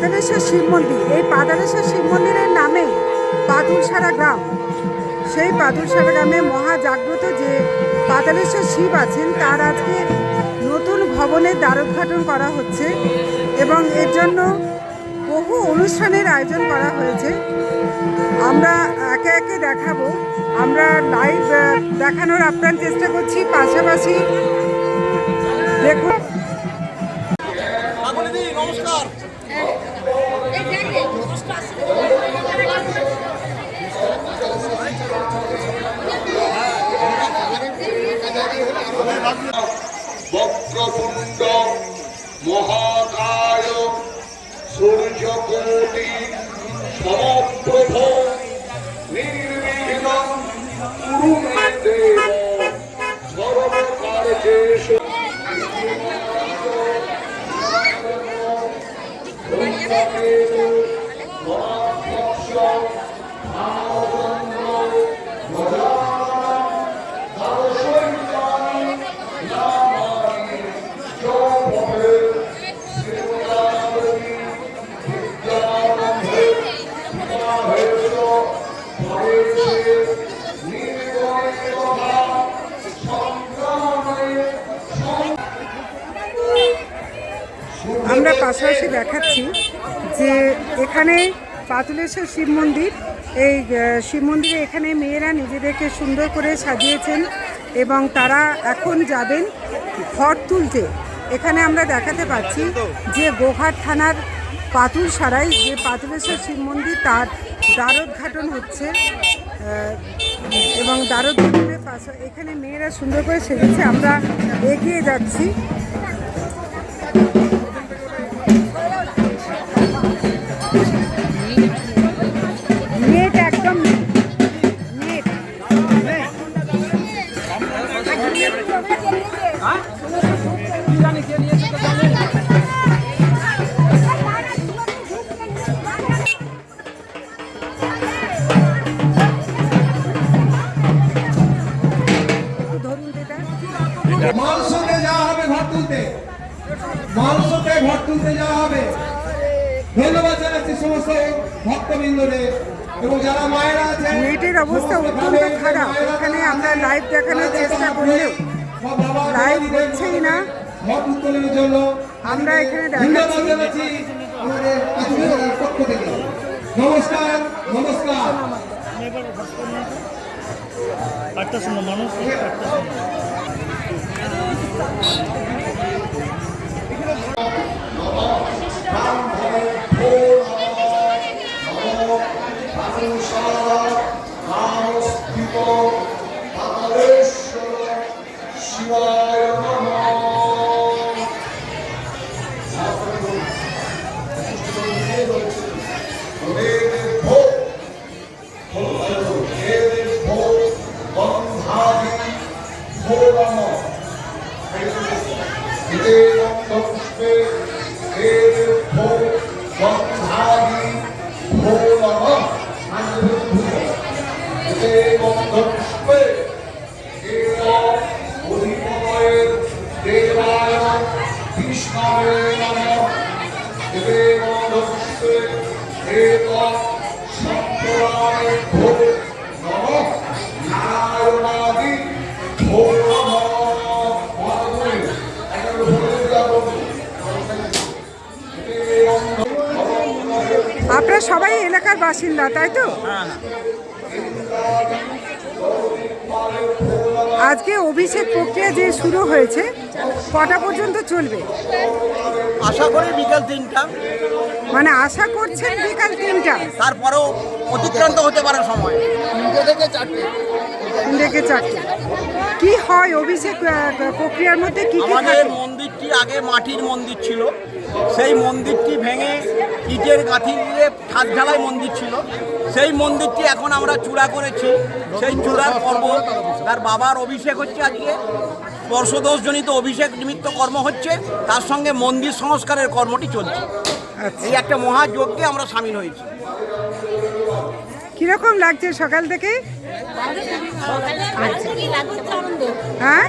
পাতালেশ্বর শিব মন্দির। এই পাতালেশ্বর শিব মন্দিরের নামে পাথুরসারা গ্রাম। সেই পাথুরসারা গ্রামে মহা জাগ্রত যে পাতালেশ্বর শিব আছেন, তার আজকে নতুন ভবনের দ্বারোদ্ঘাটন করা হচ্ছে এবং এর জন্য বহু অনুষ্ঠানের আয়োজন করা হয়েছে। আমরা একে একে দেখাবো। আমরা লাইভ দেখানোর আপ্রাণ চেষ্টা করছি। পাশাপাশি দেখুন। নমস্কার। বক্রতুণ্ড মহাকায় সূর্যকোটি সমপ্রভ নির্বিঘ্ন কুরু দেখাচ্ছি যে এখানে পাতুলেশ্বর শিব মন্দির। এই শিব মন্দিরে এখানে মেয়েরা নিজেদেরকে সুন্দর করে সাজিয়েছেন এবং তারা এখন যাবেন ঘর তুলতে। এখানে আমরা দেখাতে পাচ্ছি যে গোহাট থানার পাতুল সারাই, যে পাতুলেশ্বর শিব মন্দির তার দ্বারোদ্ঘাটন হচ্ছে এবং দ্বারোদ্ঘাটনের পাশে এখানে মেয়েরা সুন্দর করে সেজেছে। আমরা এগিয়ে যাচ্ছি। নেট একদম নেট হবে। ধন্যবাদ। সমস্ত ভক্তবৃন্দরে এবং যারা মায়েরা আছেন নেটের অবস্থা অত্যন্ত খারাপ। এখানে আমরা লাইভ দেখানোর চেষ্টা করলেও লাইভ হচ্ছেই না। জন্য। আমরা এখানে দেখাচ্ছি। জানাচ্ছি আমাদের আত্মীয়দের পক্ষ থেকে। নমস্কার নমস্কার। একটা শোনো মানুষ একটা শোনো শিবায় Now I believe আপনারা সবাই এলাকার বাসিন্দা তাই তো? আজকে অভিষেক প্রক্রিয়া যে শুরু হয়েছে কটা পর্যন্ত চলবে? আশা করি বিকাল তিনটা। মানে আশা করছেন বিকাল তিনটা? তারপরেও অতিক্রান্ত হতে পারে সময়। তিনটে থেকে চারটে। থেকে চারটে। কি হয় অভিষেক প্রক্রিয়ার মধ্যে কি কি আমাদের মন্দিরটি আগে মাটির মন্দির ছিল। সেই মন্দিরটি ভেঙে ইটের গাঁথি দিয়ে ঢালাই মন্দির ছিল। সেই মন্দিরটি এখন আমরা চূড়া করেছি। সেই চূড়ার পর্ব, তার বাবার অভিষেক হচ্ছে আজকে। স্পর্শদোষজনিত অভিষেক নিমিত্ত কর্ম হচ্ছে। তার সঙ্গে মন্দির সংস্কারের কর্মটি চলছে। এই একটা মহাযজ্ঞে আমরা সামিল হয়েছি। কীরকম লাগছে সকাল থেকে? হ্যাঁ?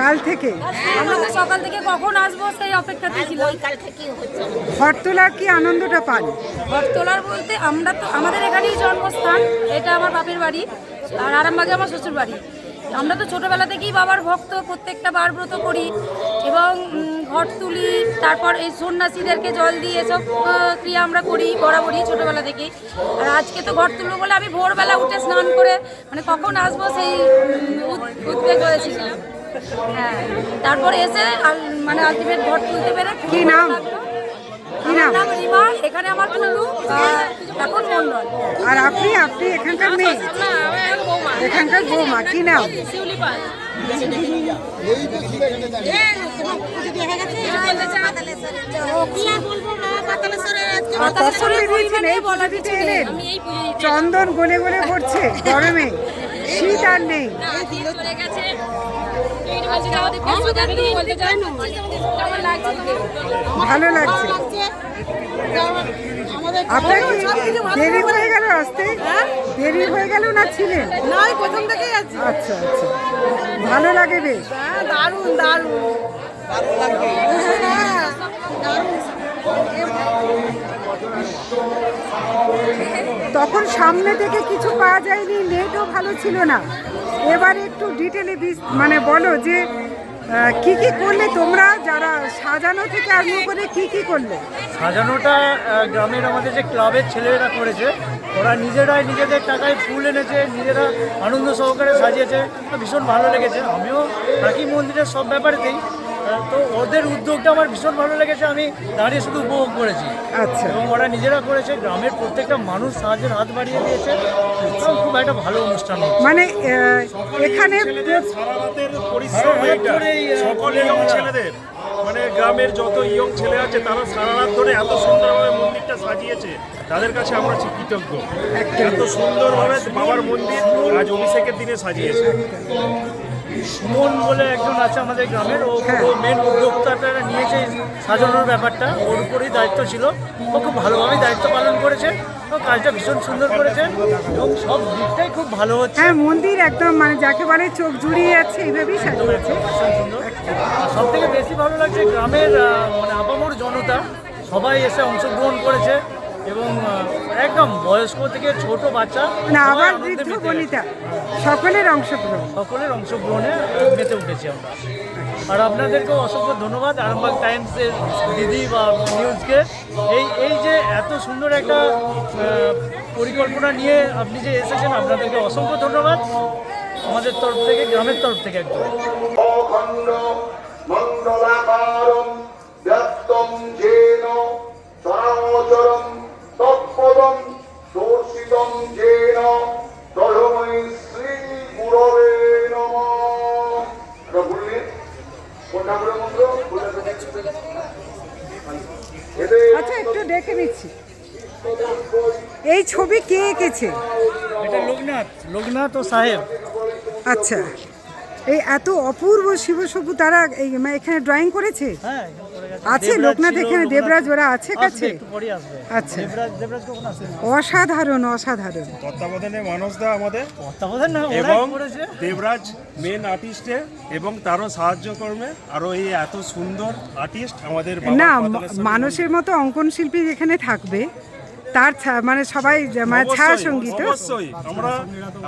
কাল থেকে? সকাল থেকে কখন আসব সেই কি আনন্দটা পান? ঘর তোলার বলতে আমরা তো আমাদের এখানেই জন্মস্থান, এটা আমার বাপের বাড়ি, আর আরামবাগে আমার শ্বশুর বাড়ি আমরা তো ছোটোবেলা থেকেই বাবার ভক্ত প্রত্যেকটা বার ব্রত করি এবং ঘট তুলি তারপর এই সন্ন্যাসীদেরকে জল দিই এসব ক্রিয়া আমরা করি বরাবরই ছোটোবেলা থেকেই আর আজকে তো ঘট তুলবো বলে আমি ভোরবেলা উঠে স্নান করে মানে কখন আসব সেই উদ্বেগ হয়েছিলাম হ্যাঁ তারপর এসে মানে আলটিমেট ঘট তুলতে পেরে কি নাম? কি নাম? রিমা এখানে আমার এখন মন্ডল আর আপনি আপনি এখানকার মেয়ে। এখানকার বৌমা কি নাম? চন্দন গলে গলে পড়ছে গরমে। শীত আর নেই। ভালো লাগছে। আপনার দেরি হয়ে গেল আসতে? দেরি হয়ে গেল না ছিলেন না আমি প্রথম থেকেই আছি। আচ্ছা আচ্ছা। ভালো লাগে বেশ। হ্যাঁ দারুণ দারুণ। হ্যাঁ, তখন সামনে থেকে কিছু পাওয়া যায়নি নেটও ভালো ছিল না। এবার একটু ডিটেলে মানে বলো যে কি কি করলে তোমরা? যারা সাজানো থেকে আরম্ভ করে কি কি করলে? সাজানোটা গ্রামের আমাদের যে ক্লাবের ছেলেরা করেছে, ওরা নিজেরাই নিজেদের টাকায় ফুল এনেছে, নিজেরা আনন্দ সহকারে সাজিয়েছে। ভীষণ ভালো লেগেছে। আমিও রাখি মন্দিরের সব ব্যাপারেতেই তো ওদের উদ্যোগটা আমার ভীষণ ভালো লেগেছে আমি দাঁড়িয়ে শুধু উপভোগ করেছি। আচ্ছা। এবং ওরা নিজেরা করেছে গ্রামের প্রত্যেকটা মানুষ সাহায্যের হাত বাড়িয়ে দিয়েছে। খুব একটা ভালো অনুষ্ঠান মানে এখানে সারা রাতের পরিশ্রম ছেলেদের মানে গ্রামের যত ইয়ং ছেলে আছে তারা সারা রাত ধরে এত সুন্দরভাবে মন্দিরটা সাজিয়েছে। তাদের কাছে আমরা কৃতজ্ঞ। এত সুন্দরভাবে বাবার মন্দির আজ অভিষেকের দিনে সাজিয়েছে। সুমন বলে একজন আছে আমাদের গ্রামের ও মেন উদ্যোক্তাটা নিয়েছে সাজানোর ব্যাপারটা। ওর উপরেই দায়িত্ব ছিল। ও খুব ভালোভাবেই দায়িত্ব পালন করেছে। কাজটা ভীষণ সুন্দর করেছে। এবং সব দিকটাই খুব ভালো হচ্ছে। হ্যাঁ মন্দির একদম মানে যাকে বলে চোখ জুড়িয়ে যাচ্ছে এইভাবেই সাজিয়েছে ভীষণ সুন্দর। সব থেকে বেশি ভালো লাগছে গ্রামের মানে আপামর জনতা সবাই এসে অংশগ্রহণ করেছে। এবং একদম বয়স্ক থেকে ছোট বাচ্চা না আবার বৃদ্ধ বনিতা। সকলের অংশগ্রহণ। সকলের অংশগ্রহণে মেতে উঠেছি আমরা। আর আপনাদেরকেও অসংখ্য ধন্যবাদ আরামবাগ টাইমসের দিদি বা নিউজকে। এই এই যে এত সুন্দর একটা পরিকল্পনা নিয়ে আপনি যে এসেছেন আপনাদেরকে অসংখ্য ধন্যবাদ। আমাদের তরফ থেকে গ্রামের তরফ থেকে একদম। অখণ্ড এঁকেছে এটা লোকনাথ লোকনাথ ও সাহেব। আচ্ছা। এই এত অপূর্ব তারা এই এখানে ড্রয়িং করেছে? হ্যাঁ এখানে। আছে লোকনাথ এখানে, দেবরাজ ওরা আছে কাছে? একটু পরে আসবে। আচ্ছা। দেবরাজ দেবরাজ কখন আসবে? অসাধারণ অসাধারণ। তত্ত্বাবধানে মানসদা আমাদের। তত্ত্বাবধান এবং দেবরাজ মেন আর্টিস্টে এবং তারও সাহায্য কর্মে আরও এই এত সুন্দর আর্টিস্ট আমাদের না মানুষের মতো অঙ্কন শিল্পী যেখানে থাকবে তার মানে সবাই মানে ছায়া অবশ্যই, সংগীত। অবশ্যই। আমরা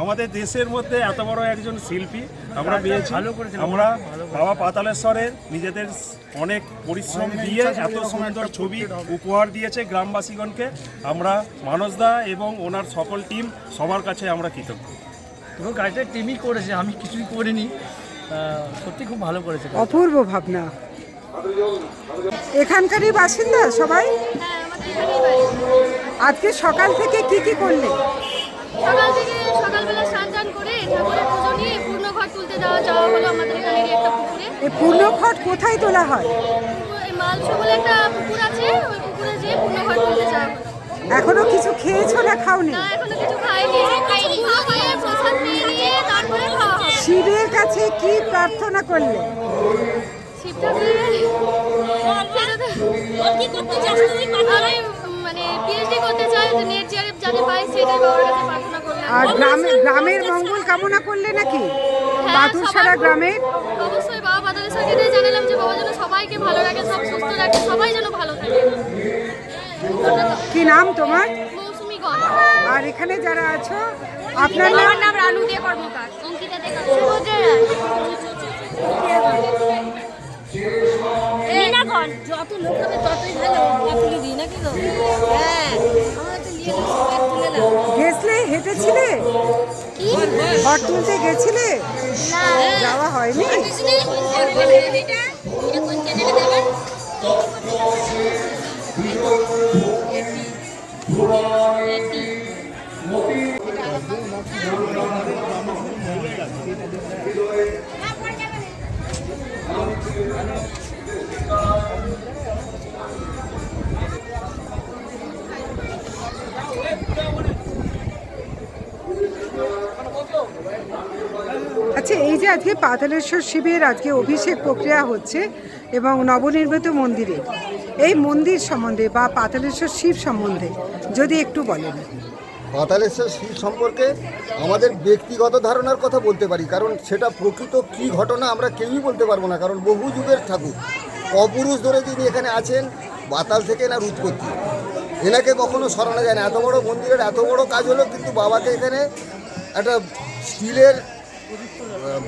আমাদের দেশের মধ্যে এত বড় একজন শিল্পী আমরা পেয়েছি। আমরা বাবা পাতালেশ্বরের নিজেদের অনেক পরিশ্রম দিয়ে এত সুন্দর ছবি উপহার দিয়েছে গ্রামবাসীগণকে। আমরা মানসদা এবং ওনার সকল টিম সবার কাছে আমরা কৃতজ্ঞ। পুরো গাড়িটা টিমই করেছে আমি কিছুই করিনি। সত্যি খুব ভালো করেছে অপূর্ব ভাবনা। এখানকারই বাসিন্দা সবাই? আজকে সকাল থেকে কি কি করলে? সকাল থেকে সকালবেলা স্নান টান করে ঠাকুরের পুজো নিয়ে পূর্ণ ঘর তুলতে যাওয়া যাওয়া হলো আমাদের একটা পুকুরে। এই পূর্ণখট কোথায় তোলা হয়? এই বলে একটা পুকুর আছে ওই পুকুরে যেয়ে পূর্ণ ঘর তুলতে যাওয়া হলো। এখনও কিছু খেয়েছো না খাওনি? না এখনও কিছু খাইনি। পুজো করে প্রসাদ পেয়ে নিয়ে তারপরে খাওয়া শিবের কাছে কি প্রার্থনা করলে? শিব ঠাকুরের পিএইচডি করতে চাই নেট জিআরএফ যাতে পাই সেটাই বাবার কাছে প্রার্থনা করলাম। আর গ্রামে গ্রামের মঙ্গল কামনা করলে নাকি? হ্যাঁ, পাথরসারা সবার- গ্রামের অবশ্যই বাবা পাতালের সাথে জানালাম যে বাবা যেন সবাইকে ভালো রাখে সব সুস্থ রাখে সবাই যেন ভালো থাকে। কি নাম তোমার? মৌসুমি গণ আর এখানে যারা আছো আপনার নাম? নাম রানু দিয়ে কর্মকার। অঙ্কিতা দে মিনাগণ যত লোক হবে ততই ভালো। তুলে দিই নাকি গো? হ্যাঁ আমরা তো নিয়ে তুলে গেছলে? হেঁটেছিলে? ঘর তুলতে গেছিলে? যাওয়া হয়নি? চ্যানেলে দেবেন? আচ্ছা এই যে আজকে পাতালেশ্বর শিবের আজকে অভিষেক প্রক্রিয়া হচ্ছে এবং নবনির্মিত মন্দিরে, এই মন্দির সম্বন্ধে বা পাতালেশ্বর শিব সম্বন্ধে যদি একটু বলেন। পাতালেশ্বর শিব সম্পর্কে আমাদের ব্যক্তিগত ধারণার কথা বলতে পারি, কারণ সেটা প্রকৃত কি ঘটনা আমরা কেউই বলতে পারব না, কারণ বহু যুগের ঠাকুর। অপুরুষ ধরে তিনি এখানে আছেন বাতাল থেকে এনার উৎপত্তি। এনাকে কখনো সরানো যায় না। এত বড় মন্দিরের এত বড় কাজ হলো কিন্তু বাবাকে এখানে একটা স্টিলের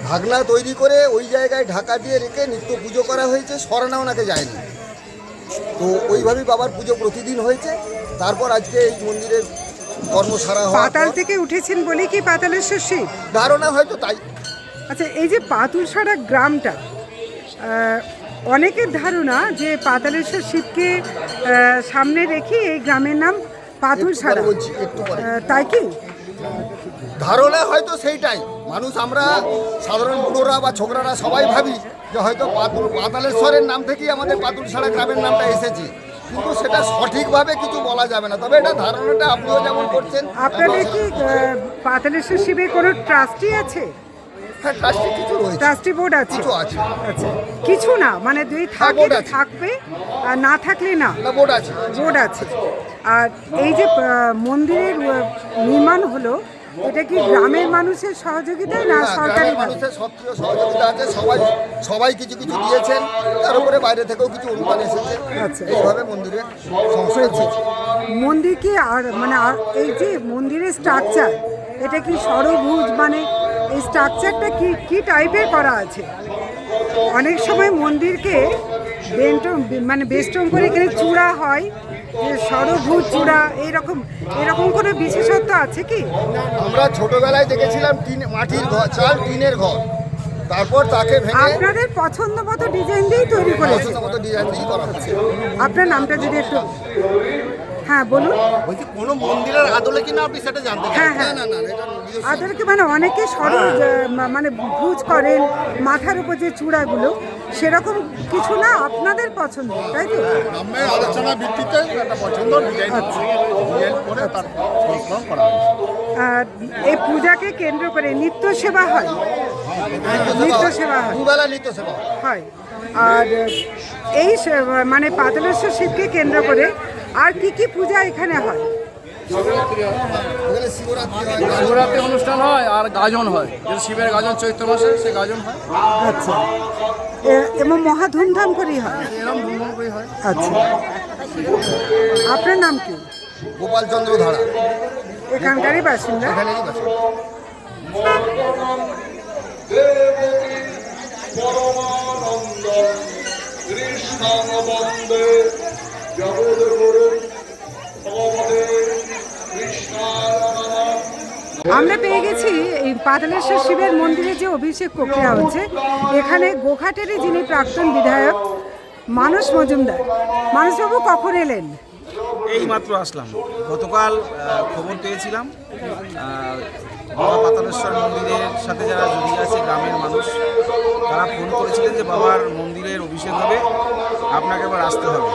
ভাগনা তৈরি করে ওই জায়গায় ঢাকা দিয়ে রেখে নিত্য পুজো করা হয়েছে। সরানো ওনাকে যায়নি। তো ওইভাবেই বাবার পুজো প্রতিদিন হয়েছে। তারপর আজকে এই মন্দিরের হওয়ার পাতাল থেকে উঠেছেন বলে কি পাতালেশ্বর শিব ধারণা হয়তো তাই। আচ্ছা এই যে পাতুলসারা গ্রামটা অনেকের ধারণা যে পাতালেশ্বর শিবকে সামনে রেখে এই গ্রামের নাম বলছি একটু তাই কি? ধারণা হয়তো সেইটাই। মানুষ আমরা সাধারণ বুড়োরা বা ছোকরারা সবাই ভাবি যে হয়তো পাতুল পাতালেশ্বরের নাম থেকেই আমাদের পাতুলসারা গ্রামের নামটা এসেছে। কিন্তু সেটা সঠিকভাবে কিছু বলা যাবে না। তবে এটা ধারণাটা আপনিও যেমন করছেন আপনাদের কি পাতালেশ্বর শিবের কোনো ট্রাস্টি আছে? হ্যাঁ ট্রাস্টি কিছু রয়েছে। ট্রাস্টি বোর্ড আছে। কিছু আছে। আচ্ছা। কিছু না মানে দুই হ্যাঁ, তো আছে। থাকবে আর না থাকলে না। না বোর্ড আছে। বোর্ড আছে। আর এই যে আহ, মন্দিরের আহ, নির্মাণ হলো এটা কি গ্রামের মানুষের সহযোগিতায় না সরকারি গ্রামের মানুষের সক্রিয় সহযোগিতা আছে। সবাই সবাই কিছু কিছু দিয়েছেন। তার উপরে বাইরে থেকেও কিছু অনুদান এসেছে। আচ্ছা। এইভাবে মন্দিরের সংস্কার হয়েছে মন্দির কি আর মানে আর- এই যে মন্দিরের স্ট্রাকচার এটা কি সরভুজ মানে এই স্ট্রাকচারটা কি কি টাইপের করা আছে? অনেক সময় মন্দিরকে বেন্টম মানে বেষ্টম করে এখানে চূড়া হয় যে সরভুজ চূড়া এইরকম এরকম কোনো বিশেষত্ব আছে কি? আমরা ছোটবেলায় দেখেছিলাম টিন মাটির ঘর চাল টিনের ঘর। তারপর তাকে ভেঙে আপনাদের পছন্দ মতো ডিজাইন দিয়েই তৈরি করেছে। পছন্দ মতো ডিজাইন দিয়ে করা হচ্ছে। আপনার নামটা যদি একটু হ্যাঁ বলুন। বলছি কোনো মন্দিরের আদলে কিনা আপনি সেটা জানতে হ্যাঁ হ্যাঁ। না না মানে অনেকে সরল মানে ভুজ করেন মাথার উপর যে চূড়াগুলো সেরকম কিছু না আপনাদের পছন্দ তাই তো? গ্রামের আলোচনার ভিত্তিতে একটা পছন্দ ডিজাইন ডিজাইন করে তার করা আর এই পূজাকে কেন্দ্র করে নিত্য সেবা হয়। নিত্য সেবা হয়। দুবেলা নিত্য সেবা হয়। আর এই সে- মানে পাতলেশ্বর শিবকে কেন্দ্র করে আর কি কি পূজা এখানে হয়? শিবরাত্রি অনুষ্ঠান হয় আর গাজন হয়। শিবের গাজন চৈত্র মাসে সে গাজন হয়। আচ্ছা। এ- এবং মহা ধুমধাম করেই হয়? এরকম ধুমধাম করে হয়। আচ্ছা। আপনার নাম কি? গোপাল চন্দ্র ধারা। এখানকারই বাসিন্দা? পরমানন্দ কৃষ্ণং বন্দে। আমরা পেয়ে গেছি এই পাতালেশ্বর শিবের মন্দিরে যে অভিষেক প্রক্রিয়া হচ্ছে। এখানে গোঘাটেরই যিনি প্রাক্তন বিধায়ক, মানস মজুমদার। মানসবাবু, কখন এলেন? এই মাত্র আসলাম। গতকাল খবর পেয়েছিলাম বাবা পাতালেশ্বর মন্দিরের সাথে যারা জড়িয়ে আছে গ্রামের মানুষ, তারা ফোন করেছিলেন যে বাবার মন্দিরের অভিষেক হবে, আপনাকে আবার আসতে হবে।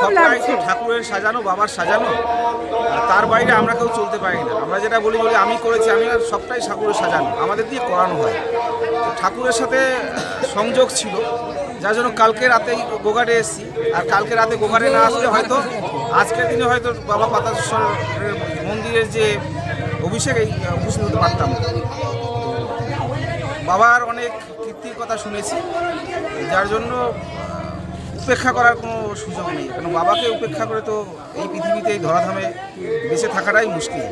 সবটাই? তো ঠাকুরের সাজানো বাবার সাজানো আর তার বাইরে আমরা কেউ চলতে পারি না। আমরা যেটা বলি বলি আমি করেছি আমি আর সবটাই ঠাকুরের সাজানো আমাদের দিয়ে করানো হয়। ঠাকুরের সাথে সংযোগ ছিল যার জন্য কালকে রাতেই গোঘাটে এসেছি। আর কালকে রাতে গোঘাটে না আসলে হয়তো আজকের দিনে হয়তো বাবা পাতাশ্বরের মন্দিরের যে অভিষেক এই উপস্থিত হতে পারতাম বাবার অনেক কীর্তির কথা শুনেছি যার জন্য উপেক্ষা করার কোনো সুযোগ নেই। কারণ বাবাকে উপেক্ষা করে তো এই পৃথিবীতে এই ধরাধামে বেঁচে থাকাটাই মুশকিল।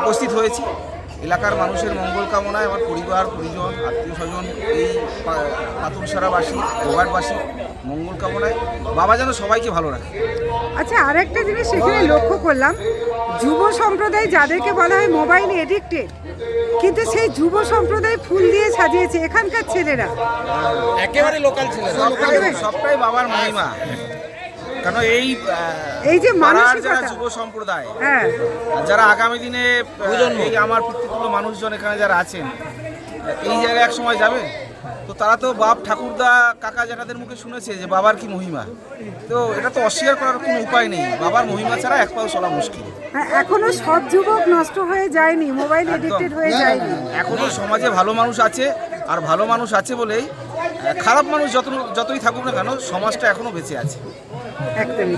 উপস্থিত হয়েছি। এলাকার মানুষের মঙ্গল কামনায় আমার পরিবার, পরিজন, আত্মীয় স্বজন, এই পাতুরসারাবাসী গোঘাটবাসী মঙ্গল কামনায় বাবা যেন সবাইকে ভালো রাখে। আচ্ছা আরেকটা জিনিস সেখানে লক্ষ্য করলাম। যুব সম্প্রদায় যাদেরকে বলা হয় মোবাইল এডিক্টেড কিন্তু সেই যুব সম্প্রদায় ফুল দিয়ে সাজিয়েছে এখানকার ছেলেরা। একেবারে লোকাল ছিল সবটাই বাবার মহিমা। কেন এই এই যে যারা যুব সম্প্রদায় হ্যাঁ। আর যারা আগামী দিনে আমার পিতৃতুল্য মানুষজন এখানে যারা আছেন এই জায়গায় এক সময় যাবে? তো তারা তো বাপ ঠাকুরদা কাকা জ্যাঠাদের মুখে শুনেছে যে বাবার কি মহিমা। তো এটা তো অস্বীকার করার কোনো উপায় নেই। বাবার মহিমা ছাড়া এক পাও চলা মুশকিল। হ্যাঁ, এখনও সব যুবক নষ্ট হয়ে যায়নি মোবাইল এডিক্টেড হয়ে যায়নি। এখনও সমাজে ভালো মানুষ আছে আর ভালো মানুষ আছে বলেই খারাপ মানুষ যত যতই থাকুক না কেন সমাজটা এখনও বেঁচে আছে। একদমই